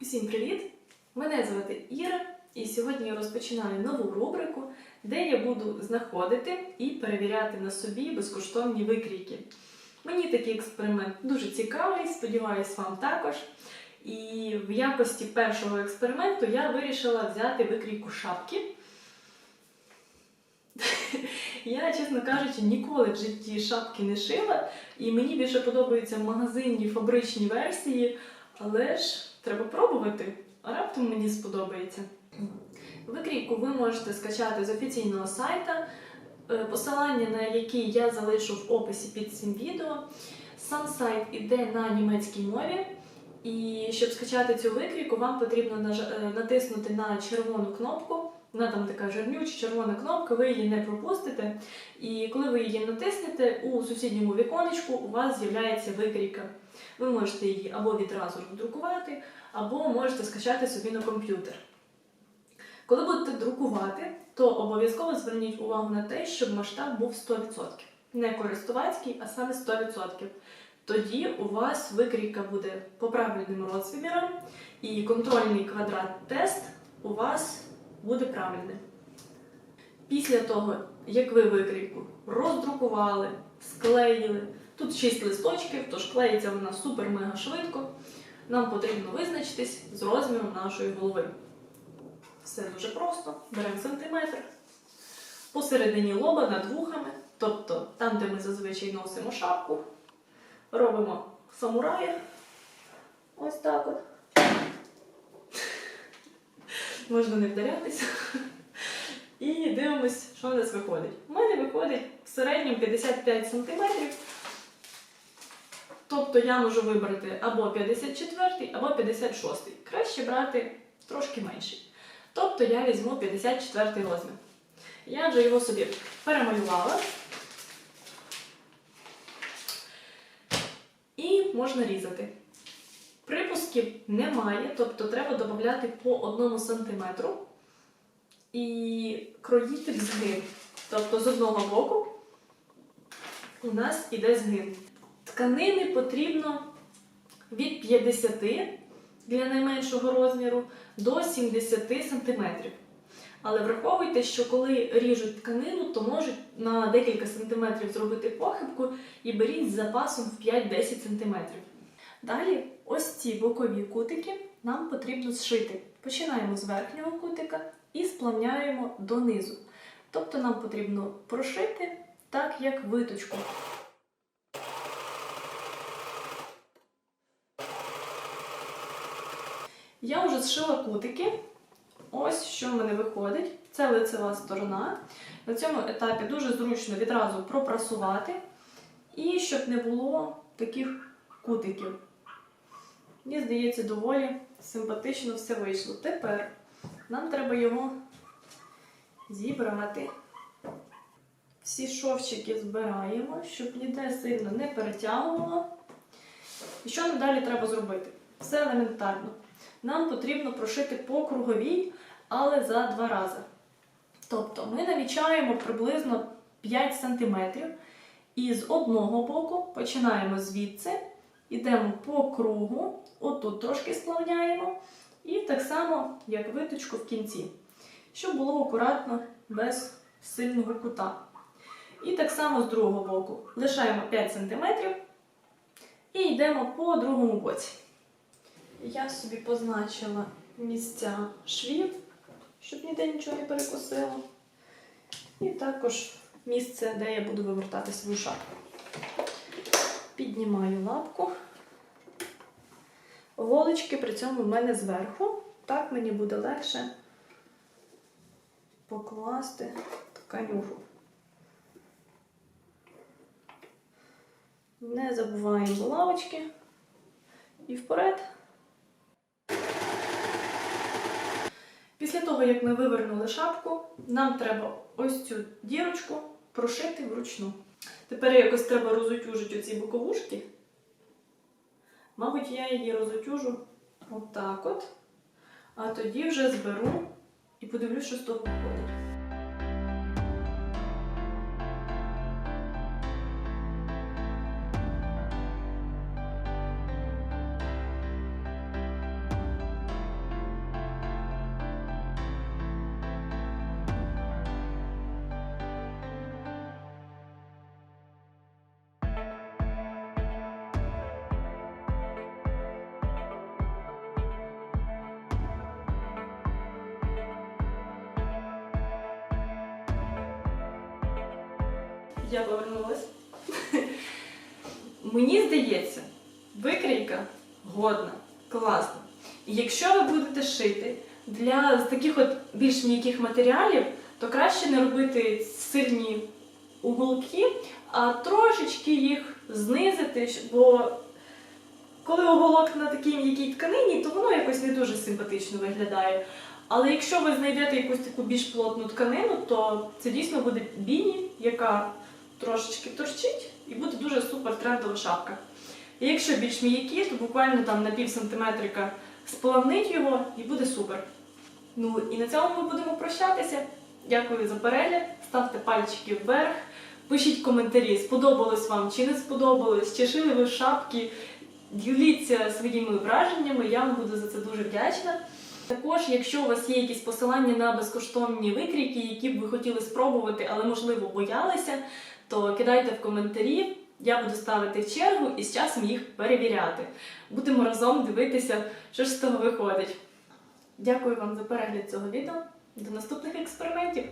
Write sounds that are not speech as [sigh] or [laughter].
Усім привіт! Мене звати Іра, і сьогодні я розпочинаю нову рубрику, де я буду знаходити і перевіряти на собі безкоштовні викрійки. Мені такий експеримент дуже цікавий, сподіваюсь, вам також. І в якості першого експерименту я вирішила взяти викрійку шапки. [laughs] Я, чесно кажучи, ніколи в житті шапки не шила, і мені більше подобаються магазинні фабричні версії, але ж треба пробувати, а раптом мені сподобається. Викрійку ви можете скачати з офіційного сайта, е, посилання на який я залишу в описі під цим відео. Сам сайт іде на німецькій мові. І щоб скачати цю викрійку, вам потрібно е, натиснути на червону кнопку. Вона там така жирнюча червона кнопка, ви її не пропустите. І коли ви її натиснете, у сусідньому віконечку у вас з'являється викрійка. Ви можете її або відразу роздрукувати, або можете скачати собі на комп'ютер. Коли будете друкувати, то обов'язково зверніть увагу на те, щоб масштаб був 100%. Не користувацький, а саме 100%. Тоді у вас викрійка буде по правильним розмірам, і контрольний квадрат-тест у вас буде правильним. Після того, як ви викрійку роздрукували, склеїли, тут 6 листочків, тож клеїться вона супер-мега швидко, нам потрібно визначитись з розміром нашої голови. Все дуже просто. Беремо сантиметр. Посередині лоба над вухами, тобто там, де ми зазвичай носимо шапку, робимо самурая. Ось так от. Можна не вдарятися. І дивимось, що в нас виходить. У мене виходить в середньому 55 см. Тобто я можу вибрати або 54, або 56. Краще брати трошки менший. Тобто я візьму 54 розмір. Я вже його собі перемалювала. І можна різати. Припусків немає, тобто треба додати по 1 см і кроїти згин. Тобто з одного боку у нас іде згин. Тканини потрібно від 50 для найменшого розміру до 70 см. Але враховуйте, що коли ріжуть тканину, то можуть на декілька сантиметрів зробити похибку і беріть з запасом в 5-10 см. Далі, ось ці бокові кутики нам потрібно зшити. Починаємо з верхнього кутика і сплавняємо донизу. Тобто нам потрібно прошити так, як виточку. Я вже зшила кутики. Ось що в мене виходить. Це лицева сторона. На цьому етапі дуже зручно відразу пропрасувати, і щоб не було таких кутиків. Мені здається, доволі симпатично все вийшло. Тепер нам треба його зібрати. Всі шовчики збираємо, щоб ніде сильно не перетягувало. І що нам далі треба зробити? Все елементарно. Нам потрібно прошити по круговій, але за два рази. Тобто ми навічаємо приблизно 5 см і з одного боку починаємо звідси, йдемо по кругу, отут трошки сплавняємо, і так само, як виточку в кінці, щоб було акуратно без сильного кута. І так само з другого боку лишаємо 5 см і йдемо по другому боці. Я собі позначила місця швів, щоб ніде нічого не перекосило. І також місце, де я буду вивертати свою шапку. Піднімаю лапку. Голочки при цьому в мене зверху. Так мені буде легше покласти тканюху. Не забуваємо булавочки і вперед. Після того, як ми вивернули шапку, нам треба ось цю дірочку прошити вручну. Тепер якось треба розутюжити оці боковушки. Мабуть, я її розутюжу отак от, а тоді вже зберу і подивлюсь, що з того виходить. Я повернулась. [laughs] Мені здається, викрійка годна, класна. І якщо ви будете шити для таких от більш м'яких матеріалів, то краще не робити сильні уголки, а трошечки їх знизити, бо коли уголок на такій м'якій тканині, то воно якось не дуже симпатично виглядає. Але якщо ви знайдете якусь таку більш плотну тканину, то це дійсно буде біні, яка трошечки торчить, і буде дуже супер трендова шапка. І якщо більш м'які, то буквально там на пів сантиметрика сплавнить його і буде супер. Ну і на цьому ми будемо прощатися. Дякую за перегляд. Ставте пальчики вверх, пишіть коментарі, сподобалось вам чи не сподобалось, чи шили ви шапки. Діліться своїми враженнями, я вам буду за це дуже вдячна. Також, якщо у вас є якісь посилання на безкоштовні викрійки, які б ви хотіли спробувати, але можливо боялися, то кидайте в коментарі. Я буду ставити в чергу і з часом їх перевіряти. Будемо разом дивитися, що ж з того виходить. Дякую вам за перегляд цього відео. До наступних експериментів!